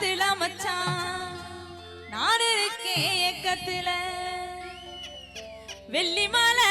ஏக்கத்துல மச்சான் நான் இருக்கேன் ஏக்கத்துல. வெள்ளி மலை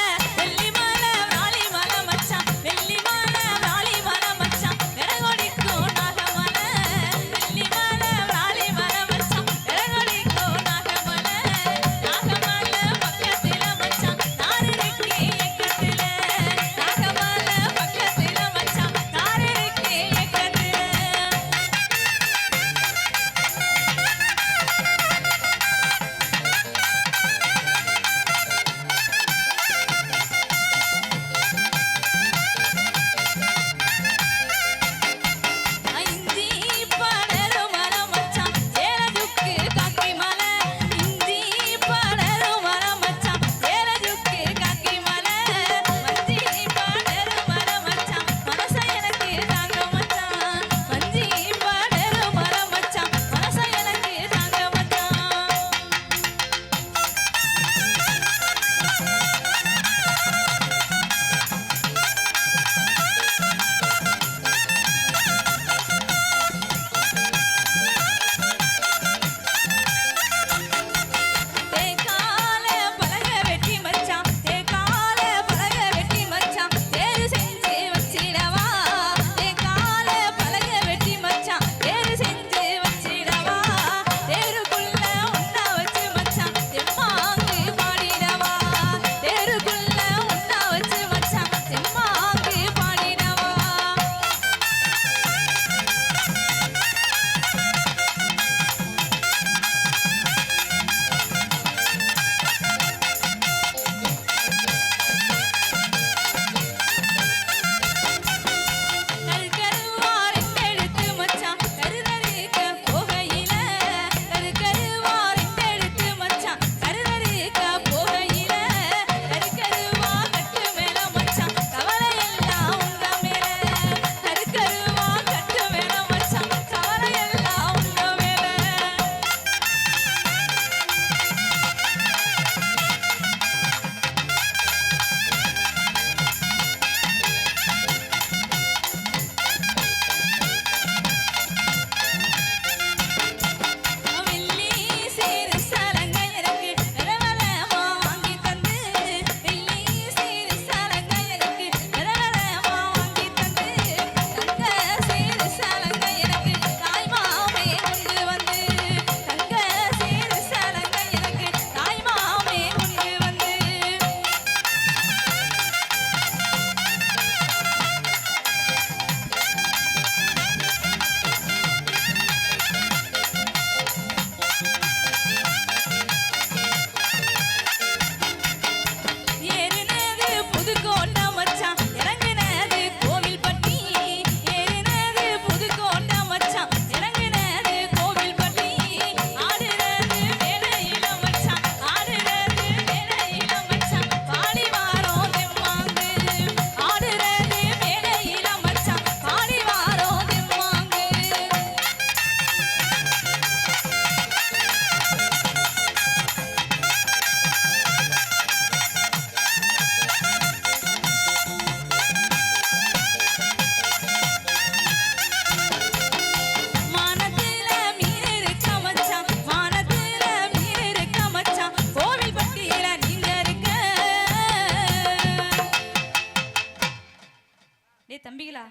தம்பிகளா?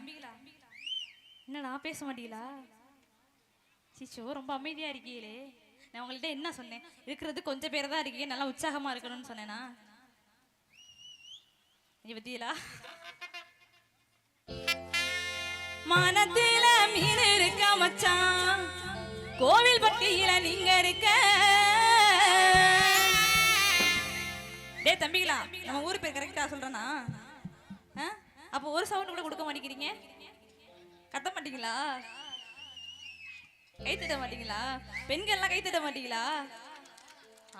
என்ன நான் பேச மாட்டீங்களா? சிச்சோ ரொம்ப அமைதியாக இருக்கீங்களே. நான் உங்கள்கிட்ட என்ன சொன்னேன்? இருக்கிறது கொஞ்சம் பேர் தான் இருக்கீங்க நல்லா உற்சாகமாக இருக்கணும்னு சொன்னேனா? நீ பத்தியலா? மனத்தில மீன் இருக்க மச்சான் கோவில் பட்டியில நீங்க இருக்க. டே தம்பிகளா நம்ம ஊருக்கு பேர் கரெக்டா சொல்றேனா? அப்போ ஒரு சவுண்ட் கூட கொடுக்க மாட்டேங்கிறீங்க? கத்த மாட்டீங்களா? கை தட்ட மாட்டீங்களா? பெண்கள்லாம் கை தட்ட மாட்டீங்களா?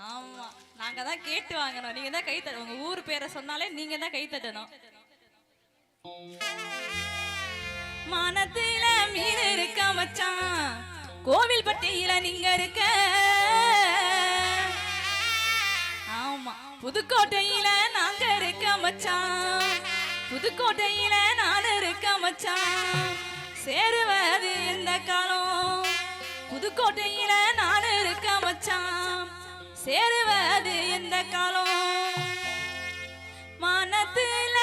ஆமா. நாங்கள் தான் கேட்டு வாங்கணும். நீங்கள் தான் கை தட்ட உங்கள் ஊர் பேரை சொன்னாலே நீங்கள் தான் கை தட்டணும். மனத்தில மீன் இருக்க மச்சான்? கோவில் பட்டியில நீங்க இருக்க. ஆமா. புதுக்கோட்டையில நாங்க இருக்க மச்சான். புதுக்கோட்டையில நான் இருக்க மச்சான் சேருவது இந்த காலம். புதுக்கோட்டையில நான் இருக்க மச்சான் சேருவது இந்த காலம். மனத்தில்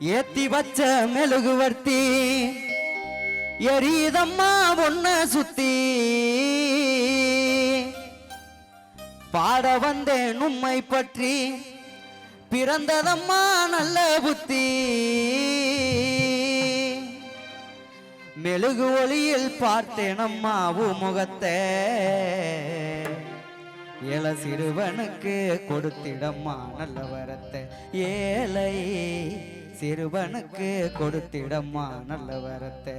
ஏத்தி வச்ச மெழுகுவர்த்தி எரியதம்மா ஒன்ன சுத்தி. பாட வந்தேன் உம்மை பற்றி பிறந்ததம்மா நல்ல புத்தி. மெழுகு ஒளியில் பார்த்தேன் அம்மாவு முகத்தை. ஏல சிறுவனுக்கு கொடுத்திடம்மா நல்ல வரத்தை. ஏழை சிறுவனுக்கு கொடுத்திடம்மா நல்ல வரத்தை.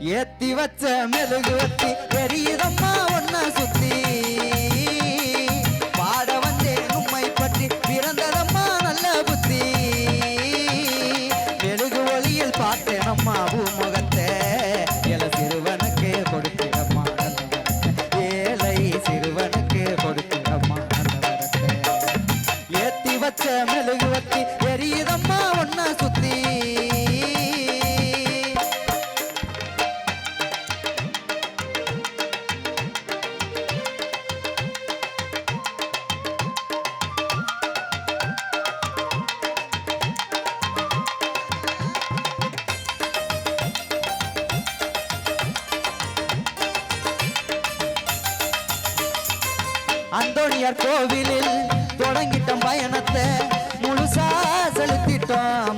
ஏத்தி வச்ச மெழுகு வத்தி பெரியதம்மா ஒன்ன சுத்தி. மெழுகு வத்தி எரியுதம்மா ஒன்னா சுத்தி. அந்தோணியார் கோவிலில் தொடங்கிட்டோம் பயணத்தை. முழுசா செலுத்திட்டோம்.